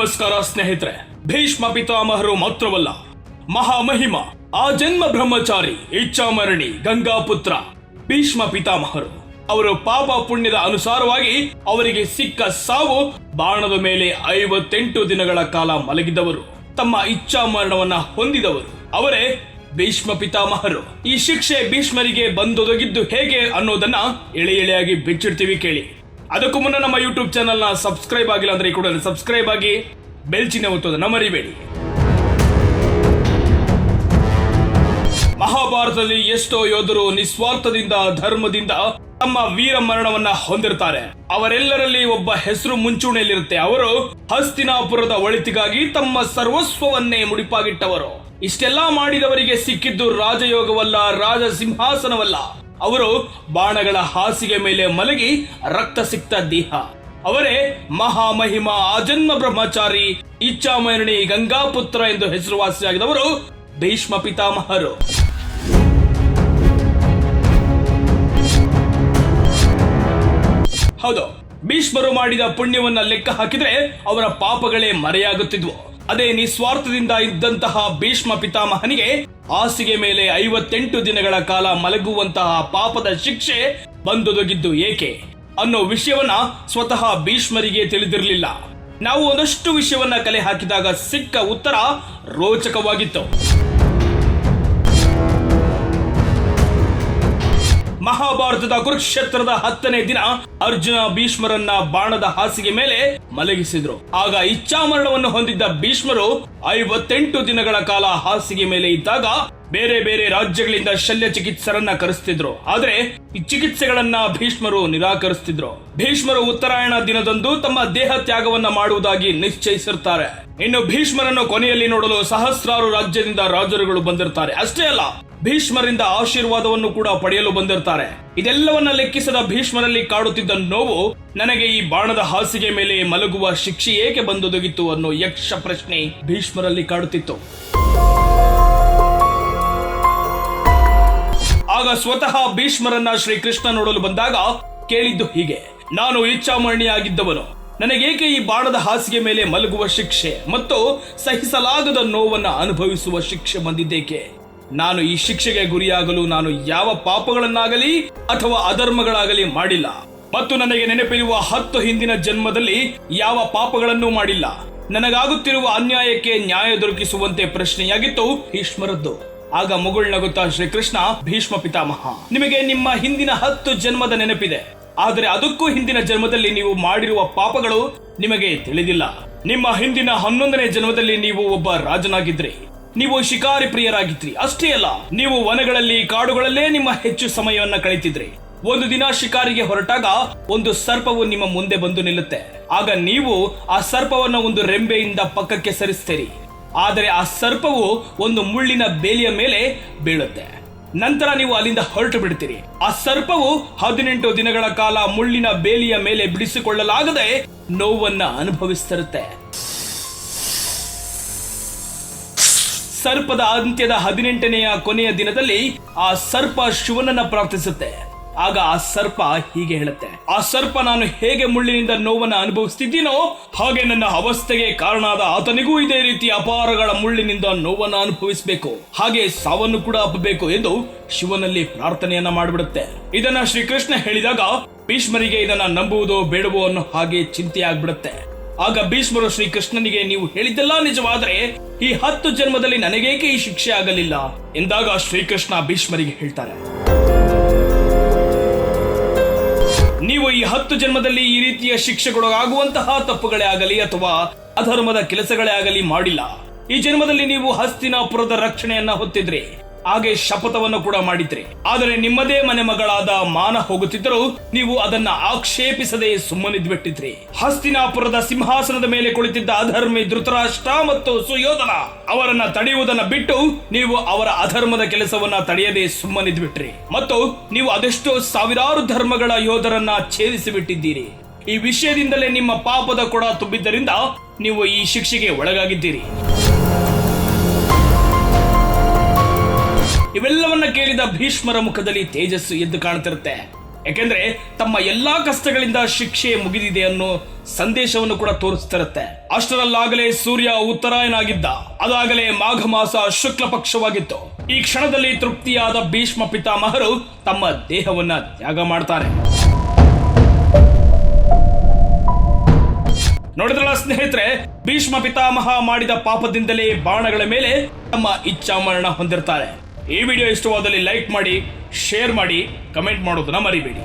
ನಮಸ್ಕಾರ ಸ್ನೇಹಿತರೆ. ಭೀಷ್ಮ ಪಿತಾಮಹರು ಮಾತ್ರವಲ್ಲ, ಮಹಾಮಹಿಮ, ಆ ಜನ್ಮ ಬ್ರಹ್ಮಚಾರಿ ಇಚ್ಛಾಮರಣಿ ಗಂಗಾಪುತ್ರ, ಭೀಷ್ಮ ಪಿತಾಮಹರು, ಅವರು ಪಾಪ ಪುಣ್ಯದ ಅನುಸಾರವಾಗಿ ಅವರಿಗೆ ಸಿಕ್ಕ ಸಾವು ಬಾಣದ ಮೇಲೆ ಐವತ್ತೆಂಟು ದಿನಗಳ ಕಾಲ ಮಲಗಿದವರು. ತಮ್ಮ ಇಚ್ಛಾ ಮರಣವನ್ನ ಹೊಂದಿದವರು. ಅವರೇ ಭೀಷ್ಮ ಪಿತಾಮಹರು. ಈ ಶಿಕ್ಷೆ ಭೀಷ್ಮರಿಗೆ ಬಂದೊದಗಿದ್ದು ಹೇಗೆ ಅನ್ನೋದನ್ನ ಎಳೆ ಎಳೆಯಾಗಿ ಬಿಚ್ಚಿಡ್ತೀವಿ ಕೇಳಿ. ಅದಕ್ಕೂ ಮುನ್ನ ನಮ್ಮ ಯೂಟ್ಯೂಬ್ ಚಾನಲ್ನ ಸಬ್ಸ್ಕ್ರೈಬ್ ಆಗಿಲ್ಲ ಅಂದ್ರೆ ಈ ಕೂಡಲೇ ಸಬ್ಸ್ಕ್ರೈಬ್ ಆಗಿ ಬೆಲ್ ಚಿಹ್ನೆ ಒತ್ತೋದನ್ನ ಮರಿಬೇಡಿ ಮಹಾಭಾರತದಲ್ಲಿ ಎಷ್ಟೋ ಯೋಧರು ನಿಸ್ವಾರ್ಥದಿಂದ, ಧರ್ಮದಿಂದ ತಮ್ಮ ವೀರ ಮರಣವನ್ನ ಹೊಂದಿರ್ತಾರೆ. ಅವರೆಲ್ಲರಲ್ಲಿ ಒಬ್ಬ ಹೆಸರು ಮುಂಚೂಣಿಯಲ್ಲಿರುತ್ತೆ. ಅವರು ಹಸ್ತಿನಾಪುರದ ಒಳಿತಿಗಾಗಿ ತಮ್ಮ ಸರ್ವಸ್ವವನ್ನೇ ಮುಡಿಪಾಗಿಟ್ಟವರು. ಇಷ್ಟೆಲ್ಲಾ ಮಾಡಿದವರಿಗೆ ಸಿಕ್ಕಿದ್ದು ರಾಜಯೋಗವಲ್ಲ ರಾಜ ಸಿಂಹಾಸನವಲ್ಲ ಅವರು ಬಾಣಗಳ ಹಾಸಿಗೆ ಮೇಲೆ ಮಲಗಿ ರಕ್ತ ಸಿಕ್ತ ದೇಹ. ಅವರೇ ಮಹಾಮಹಿಮ ಆಜನ್ಮ ಬ್ರಹ್ಮಚಾರಿ ಇಚ್ಛಾಮರಣಿ ಗಂಗಾಪುತ್ರ ಎಂದು ಹೆಸರುವಾಸಿಯಾಗಿದವರು ಭೀಷ್ಮ ಪಿತಾಮಹರು. ಹೌದು, ಭೀಷ್ಮರು ಮಾಡಿದ ಪುಣ್ಯವನ್ನ ಲೆಕ್ಕ ಹಾಕಿದ್ರೆ ಅವರ ಪಾಪಗಳೇ ಮರೆಯಾಗುತ್ತಿದ್ವು. ಅದೇ ನಿಸ್ವಾರ್ಥದಿಂದ ಇದ್ದಂತಹ ಭೀಷ್ಮ ಪಿತಾಮಹನಿಗೆ ಹಾಸಿಗೆ ಮೇಲೆ ಐವತ್ತೆಂಟು ದಿನಗಳ ಕಾಲ ಮಲಗುವಂತಹ ಪಾಪದ ಶಿಕ್ಷೆ ಬಂದೊದಗಿದ್ದು ಏಕೆ? ಅನ್ನೋ ವಿಷಯವನ್ನ ಸ್ವತಃ ಭೀಷ್ಮರಿಗೆ ತಿಳಿದಿರಲಿಲ್ಲ. ನಾವು ಒಂದಷ್ಟು ವಿಷಯವನ್ನ ಕಲೆ ಹಾಕಿದಾಗ ಸಿಕ್ಕ ಉತ್ತರ ರೋಚಕವಾಗಿತ್ತು. ಮಹಾಭಾರತದ ಕುರುಕ್ಷೇತ್ರದ ಹತ್ತನೇ ದಿನ ಅರ್ಜುನ ಭೀಷ್ಮರನ್ನ ಬಾಣದ ಹಾಸಿಗೆ ಮೇಲೆ ಮಲಗಿಸಿದ್ರು. ಆಗ ಇಚ್ಛಾಮರಣವನ್ನು ಹೊಂದಿದ್ದ ಭೀಷ್ಮರು ಐವತ್ತೆಂಟು ದಿನಗಳ ಕಾಲ ಹಾಸಿಗೆ ಮೇಲೆ ಇದ್ದಾಗ ಬೇರೆ ಬೇರೆ ರಾಜ್ಯಗಳಿಂದ ಶಲ್ಯ ಚಿಕಿತ್ಸರನ್ನ ಕರೆಸ್ತಿದ್ರು. ಆದ್ರೆ ಈ ಚಿಕಿತ್ಸೆಗಳನ್ನ ಭೀಷ್ಮರು ನಿರಾಕರಿಸ್ತಿದ್ರು. ಭೀಷ್ಮರು ಉತ್ತರಾಯಣ ದಿನದಂದು ತಮ್ಮ ದೇಹ ತ್ಯಾಗವನ್ನ ಮಾಡುವುದಾಗಿ ನಿಶ್ಚಯಿಸಿರ್ತಾರೆ. ಇನ್ನು ಭೀಷ್ಮರನ್ನು ಕೊನೆಯಲ್ಲಿ ನೋಡಲು ಸಹಸ್ರಾರು ರಾಜ್ಯದಿಂದ ರಾಜರುಗಳು ಬಂದಿರ್ತಾರೆ. ಅಷ್ಟೇ ಅಲ್ಲ, ಭೀಷ್ಮರಿಂದ ಆಶೀರ್ವಾದವನ್ನು ಕೂಡ ಪಡೆಯಲು ಬಂದಿರ್ತಾರೆ. ಇದೆಲ್ಲವನ್ನ ಲೆಕ್ಕಿಸದ ಭೀಷ್ಮರಲ್ಲಿ ಕಾಡುತ್ತಿದ್ದ ನೋವು ನನಗೆ ಈ ಬಾಣದ ಹಾಸಿಗೆ ಮೇಲೆ ಮಲಗುವ ಶಿಕ್ಷೆ ಏಕೆ ಬಂದೊದಗಿತ್ತು ಅನ್ನೋ ಯಕ್ಷ ಪ್ರಶ್ನೆ ಭೀಷ್ಮರಲ್ಲಿ ಕಾಡುತ್ತಿತ್ತು. ಆಗ ಸ್ವತಃ ಭೀಷ್ಮರನ್ನ ಶ್ರೀಕೃಷ್ಣ ನೋಡಲು ಬಂದಾಗ ಕೇಳಿದ್ದು ಹೀಗೆ, ನಾನು ಇಚ್ಛಾಮರಣಿಯಾಗಿದ್ದವನು. ನನಗೇಕೆ ಈ ಬಾಣದ ಹಾಸಿಗೆ ಮೇಲೆ ಮಲಗುವ ಶಿಕ್ಷೆ ಮತ್ತು ಸಹಿಸಲಾಗದ ನೋವನ್ನ ಅನುಭವಿಸುವ ಶಿಕ್ಷೆ ಬಂದಿದ್ದೇಕೆ? ನಾನು ಈ ಶಿಕ್ಷೆಗೆ ಗುರಿಯಾಗಲು ನಾನು ಯಾವ ಪಾಪಗಳನ್ನಾಗಲಿ ಅಥವಾ ಅಧರ್ಮಗಳಾಗಲಿ ಮಾಡಿಲ್ಲ. ಮತ್ತು ನನಗೆ ನೆನಪಿರುವ ಹತ್ತು ಹಿಂದಿನ ಜನ್ಮದಲ್ಲಿ ಯಾವ ಪಾಪಗಳನ್ನೂ ಮಾಡಿಲ್ಲ. ನನಗಾಗುತ್ತಿರುವ ಅನ್ಯಾಯಕ್ಕೆ ನ್ಯಾಯ ದೊರಕಿಸುವಂತೆ ಪ್ರಶ್ನೆಯಾಗಿತ್ತು ಭೀಷ್ಮರದ್ದು. ಆಗ ಮುಗುಳ್ನಗುತ್ತಾ ಶ್ರೀಕೃಷ್ಣ ಭೀಷ್ಮ ಪಿತಾಮಹ. ನಿಮಗೆ ನಿಮ್ಮ ಹಿಂದಿನ ಹತ್ತು ಜನ್ಮದ ನೆನಪಿದೆ. ಆದರೆ ಅದಕ್ಕೂ ಹಿಂದಿನ ಜನ್ಮದಲ್ಲಿ ನೀವು ಮಾಡಿರುವ ಪಾಪಗಳು ನಿಮಗೆ ತಿಳಿದಿಲ್ಲ. ನಿಮ್ಮ ಹಿಂದಿನ ಹನ್ನೊಂದನೇ ಜನ್ಮದಲ್ಲಿ ನೀವು ಒಬ್ಬ ರಾಜನಾಗಿದ್ರಿ. ನೀವು ಶಿಕಾರಿ ಪ್ರಿಯರಾಗಿದ್ರಿ. ಅಷ್ಟೇ ಅಲ್ಲ, ನೀವು ವನಗಳಲ್ಲಿ ಕಾಡುಗಳಲ್ಲೇ ನಿಮ್ಮ ಹೆಚ್ಚು ಸಮಯವನ್ನ ಕಳೀತಿದ್ರಿ. ಒಂದು ದಿನ ಶಿಕಾರಿಗೆ ಹೊರಟಾಗ ಒಂದು ಸರ್ಪವು ನಿಮ್ಮ ಮುಂದೆ ಬಂದು ನಿಲ್ಲುತ್ತೆ. ಆಗ ನೀವು ಆ ಸರ್ಪವನ್ನ ಒಂದು ರೆಂಬೆಯಿಂದ ಪಕ್ಕಕ್ಕೆ ಸರಿಸ್ತೀರಿ. ಆದರೆ ಆ ಸರ್ಪವು ಒಂದು ಮುಳ್ಳಿನ ಬೇಲಿಯ ಮೇಲೆ ಬೀಳುತ್ತೆ. ನಂತರ ನೀವು ಅಲ್ಲಿಂದ ಹೊರಟು ಬಿಡ್ತೀರಿ ಆ ಸರ್ಪವು ಹದಿನೆಂಟು ದಿನಗಳ ಕಾಲ ಮುಳ್ಳಿನ ಬೇಲಿಯ ಮೇಲೆ ಬಿಡಿಸಿಕೊಳ್ಳಲಾಗದೆ ನೋವನ್ನ ಅನುಭವಿಸ್ತಿರುತ್ತೆ. ಸರ್ಪದ ಅಂತ್ಯದ ಹದಿನೆಂಟನೆಯ ಕೊನೆಯ ದಿನದಲ್ಲಿ ಆ ಸರ್ಪ ಶಿವನನ್ನ ಪ್ರಾರ್ಥಿಸುತ್ತೆ. ಆಗ ಆ ಸರ್ಪ ಹೀಗೆ ಹೇಳುತ್ತೆ. ಆ ಸರ್ಪ ನಾನು ಹೇಗೆ ಮುಳ್ಳಿನಿಂದ ನೋವನ್ನು ಅನುಭವಿಸ್ತಿದ್ದೀನೋ ಹಾಗೆ ನನ್ನ ಅವಸ್ಥೆಗೆ ಕಾರಣಾದ ಆತನಿಗೂ ಇದೇ ರೀತಿ ಅಪಾರಗಳ ಮುಳ್ಳಿನಿಂದ ನೋವನ್ನು ಅನುಭವಿಸಬೇಕು. ಹಾಗೆ ಸಾವನ್ನು ಕೂಡ ಅಪ್ಪಬೇಕು ಎಂದು ಶಿವನಲ್ಲಿ ಪ್ರಾರ್ಥನೆಯನ್ನ ಮಾಡಿಬಿಡುತ್ತೆ. ಇದನ್ನ ಶ್ರೀಕೃಷ್ಣ ಹೇಳಿದಾಗ ಭೀಷ್ಮರಿಗೆ ಇದನ್ನ ನಂಬುವುದು ಬೇಡವೋ ಅನ್ನೋ ಹಾಗೆ ಚಿಂತೆ ಆಗ್ಬಿಡುತ್ತೆ. ಆಗ ಭೀಷ್ಮರು ಶ್ರೀಕೃಷ್ಣನಿಗೆ ನೀವು ಹೇಳಿದ್ದೆಲ್ಲ ನಿಜವಾದರೆ ಈ ಹತ್ತು ಜನ್ಮದಲ್ಲಿ ನನಗೇಕೆ ಈ ಶಿಕ್ಷೆ ಆಗಲಿಲ್ಲ? ಎಂದಾಗ ಶ್ರೀಕೃಷ್ಣ ಭೀಷ್ಮರಿಗೆ ಹೇಳ್ತಾರೆ. ನೀವು ಈ ಹತ್ತು ಜನ್ಮದಲ್ಲಿ ಈ ರೀತಿಯ ಶಿಕ್ಷೆಗೊಳಗಾಗುವಂತಹ ತಪ್ಪುಗಳೇ ಆಗಲಿ ಅಥವಾ ಅಧರ್ಮದ ಕೆಲಸಗಳೇ ಆಗಲಿ ಮಾಡಿಲ್ಲ. ಈ ಜನ್ಮದಲ್ಲಿ ನೀವು ಹಸ್ತಿನಾಪುರದ ರಕ್ಷಣೆಯನ್ನ ಹೊತ್ತಿದ್ರಿ. ಹಾಗೆ ಶಪಥವನ್ನು ಕೂಡ ಮಾಡಿದ್ರಿ. ಆದರೆ ನಿಮ್ಮದೇ ಮನೆ ಮಗಳಾದ ಮಾನ ಹೋಗುತ್ತಿದ್ದರೂ ನೀವು ಅದನ್ನ ಆಕ್ಷೇಪಿಸದೆ ಸುಮ್ಮನಿದ್ಬಿಟ್ಟಿದ್ರಿ. ಹಸ್ತಿನಾಪುರದ ಸಿಂಹಾಸನದ ಮೇಲೆ ಕುಳಿತಿದ್ದ ಅಧರ್ಮಿ ಧೃತರಾಷ್ಟ್ರ ಮತ್ತು ಸುಯೋಧನ ಅವರನ್ನ ತಡೆಯುವುದನ್ನ ಬಿಟ್ಟು ನೀವು ಅವರ ಅಧರ್ಮದ ಕೆಲಸವನ್ನ ತಡೆಯದೆ ಸುಮ್ಮನಿದ್ಬಿಟ್ರಿ. ಮತ್ತು ನೀವು ಅದೆಷ್ಟೋ ಸಾವಿರಾರು ಧರ್ಮಗಳ ಯೋಧರನ್ನ ಛೇದಿಸಿ ಬಿಟ್ಟಿದ್ದೀರಿ ಈ ವಿಷಯದಿಂದಲೇ ನಿಮ್ಮ ಪಾಪದ ಕೊಡ ತುಂಬಿದ್ದರಿಂದ ನೀವು ಈ ಶಿಕ್ಷೆಗೆ ಒಳಗಾಗಿದ್ದೀರಿ. ಇವೆಲ್ಲವನ್ನ ಕೇಳಿದ ಭೀಷ್ಮರ ಮುಖದಲ್ಲಿ ತೇಜಸ್ಸು ಎದ್ದು ಕಾಣ್ತಿರುತ್ತೆ. ಯಾಕೆಂದ್ರೆ ತಮ್ಮ ಎಲ್ಲಾ ಕಷ್ಟಗಳಿಂದ ಶಿಕ್ಷೆ ಮುಗಿದಿದೆ ಅನ್ನೋ ಸಂದೇಶವನ್ನು ಕೂಡ ತೋರಿಸ್ತಿರುತ್ತೆ. ಅಷ್ಟರಲ್ಲಾಗಲೇ ಸೂರ್ಯ ಉತ್ತರಾಯಣ ಆಗಿದ್ದ ಅದಾಗಲೇ ಮಾಘ ಮಾಸ ಶುಕ್ಲ ಪಕ್ಷವಾಗಿತ್ತು ಈ ಕ್ಷಣದಲ್ಲಿ ತೃಪ್ತಿಯಾದ ಭೀಷ್ಮ ಪಿತಾಮಹರು ತಮ್ಮ ದೇಹವನ್ನ ತ್ಯಾಗ ಮಾಡ್ತಾರೆ. ನೋಡಿದ್ರಲ್ಲ ಸ್ನೇಹಿತರೆ, ಭೀಷ್ಮ ಪಿತಾಮಹ ಮಾಡಿದ ಪಾಪದಿಂದಲೇ ಬಾಣಗಳ ಮೇಲೆ ತಮ್ಮ ಇಚ್ಛಾಮರಣ ಹೊಂದಿರ್ತಾರೆ. ಈ ವಿಡಿಯೋ ಇಷ್ಟವಾದಲ್ಲಿ ಲೈಕ್ ಮಾಡಿ ಶೇರ್ ಮಾಡಿ ಕಮೆಂಟ್ ಮಾಡೋದನ್ನ ಮರಿಬೇಡಿ.